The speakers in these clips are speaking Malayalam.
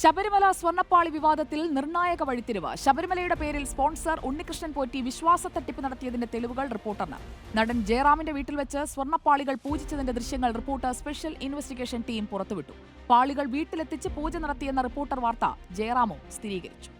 ശബരിമല സ്വർണപ്പാളി വിവാദത്തിൽ നിർണായക വഴിത്തിരിവ്. ശബരിമലയുടെ പേരിൽ സ്പോൺസർ ഉണ്ണികൃഷ്ണൻ പോറ്റി വിശ്വാസ തട്ടിപ്പ് നടത്തിയതിന്റെ തെളിവുകൾ റിപ്പോർട്ടറിന് നടൻ ജയറാമിന്റെ വീട്ടിൽ വെച്ച് സ്വർണപ്പാളികൾ പൂജിച്ചതിന്റെ ദൃശ്യങ്ങൾ റിപ്പോർട്ടർ സ്പെഷ്യൽ ഇൻവെസ്റ്റിഗേഷൻ ടീം പുറത്തുവിട്ടു. പാളികൾ വീട്ടിലെത്തിച്ച് പൂജ നടത്തിയെന്ന റിപ്പോർട്ടർ വാർത്ത ജയറാമോ സ്ഥിരീകരിച്ചു.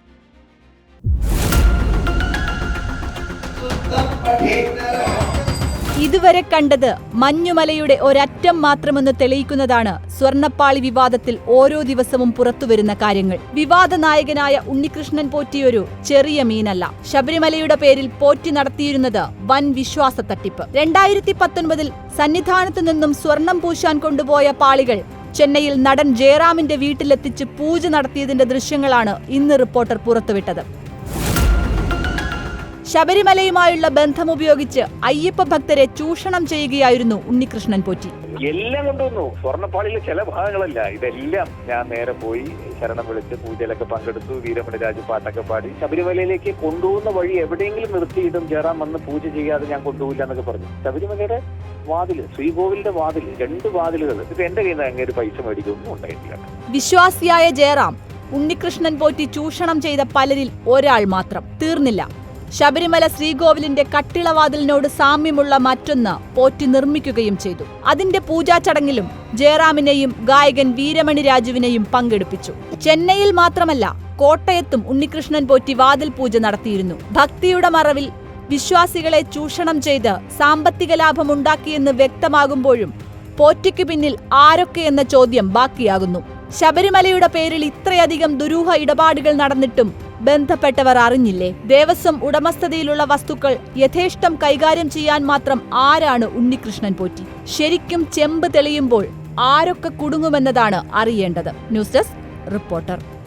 ഇതുവരെ കണ്ടത് മഞ്ഞുമലയുടെ ഒരറ്റം മാത്രമെന്ന് തെളിയിക്കുന്നതാണ് സ്വർണപ്പാളി വിവാദത്തിൽ ഓരോ ദിവസവും പുറത്തുവരുന്ന കാര്യങ്ങൾ. വിവാദ നായകനായ ഉണ്ണികൃഷ്ണൻ പോറ്റിയൊരു ചെറിയ മീനല്ല. ശബരിമലയുടെ പേരിൽ പോറ്റി നടത്തിയിരുന്നത് വൻ വിശ്വാസ തട്ടിപ്പ്. രണ്ടായിരത്തി പത്തൊൻപതിൽ സന്നിധാനത്തു നിന്നും സ്വർണം പൂശാൻ കൊണ്ടുപോയ പാളികൾ ചെന്നൈയിൽ നടൻ ജയറാമിന്റെ വീട്ടിലെത്തിച്ച് പൂജ നടത്തിയതിന്റെ ദൃശ്യങ്ങളാണ് ഇന്ന് റിപ്പോർട്ടർ പുറത്തുവിട്ടത്. ശബരിമലയുമായുള്ള ബന്ധം ഉപയോഗിച്ച് അയ്യപ്പ ഭക്തരെ ചൂഷണം ചെയ്യുകയായിരുന്നു ഉണ്ണികൃഷ്ണൻ പോറ്റി. എല്ലാം കൊണ്ടുവന്നു. സ്വർണപ്പാളിയിലെ ചില ഭാഗങ്ങളല്ല. ഇതെല്ലാം ഞാൻ നേരെ പോയി ശരണം വിളിച്ച് പൂജയിലൊക്കെ പങ്കെടുത്തു വീരമണി രാജു പാട്ടൊക്കെ പാടി. ശബരിമലയിലേക്ക് കൊണ്ടുപോകുന്ന വഴി എവിടെയെങ്കിലും നിർത്തിയിട്ടും ചേരാൻ വന്ന് പൂജ ചെയ്യാതെ ഞാൻ കൊണ്ടുപോയില്ല എന്നൊക്കെ പറഞ്ഞു. ശബരിമലയുടെ വാതിൽ ശ്രീകോവിലിന്റെ വാതിൽ രണ്ട് വാതിലുകൾ. ഇത് എന്റെ കയ്യിൽ നിന്ന് അങ്ങനെ പൈസ മേടിക്കൊന്നും ഉണ്ടായിട്ടില്ല. വിശ്വാസിയായ ജയറാം ഉണ്ണികൃഷ്ണൻ പോറ്റി ചൂഷണം ചെയ്ത പലരിൽ ഒരാൾ മാത്രം. തീർന്നില്ല. ശബരിമല ശ്രീകോവിലിന്റെ കട്ടിളവാതിലിനോട് സാമ്യമുള്ള മറ്റൊന്ന് പോറ്റി നിർമ്മിക്കുകയും ചെയ്തു. അതിന്റെ പൂജാ ചടങ്ങിലും ജയറാമിനെയും ഗായകൻ വീരമണി രാജുവിനെയും പങ്കെടുപ്പിച്ചു. ചെന്നൈയിൽ മാത്രമല്ല കോട്ടയത്തും ഉണ്ണികൃഷ്ണൻ പോറ്റി വാതിൽ പൂജ നടത്തിയിരുന്നു. ഭക്തിയുടെ മറവിൽ വിശ്വാസികളെ ചൂഷണം ചെയ്ത് സാമ്പത്തിക ലാഭമുണ്ടാക്കിയെന്ന് വ്യക്തമാകുമ്പോഴും പോറ്റിക്ക് പിന്നിൽ ആരൊക്കെയെന്ന ചോദ്യം ബാക്കിയാകുന്നു. ശബരിമലയുടെ പേരിൽ ഇത്രയധികം ദുരൂഹ ഇടപാടുകൾ നടന്നിട്ടും ബന്ധപ്പെട്ടവർ അറിഞ്ഞില്ലേ? ദേവസ്വം ഉടമസ്ഥതയിലുള്ള വസ്തുക്കൾ യഥേഷ്ടം കൈകാര്യം ചെയ്യാൻ മാത്രം ആരാണ് ഉണ്ണികൃഷ്ണൻ പോറ്റി? ശരിക്കും ചെമ്പ് തെളിയുമ്പോൾ ആരൊക്കെ കുടുങ്ങുമെന്നതാണ് അറിയേണ്ടത്. News desk reporter.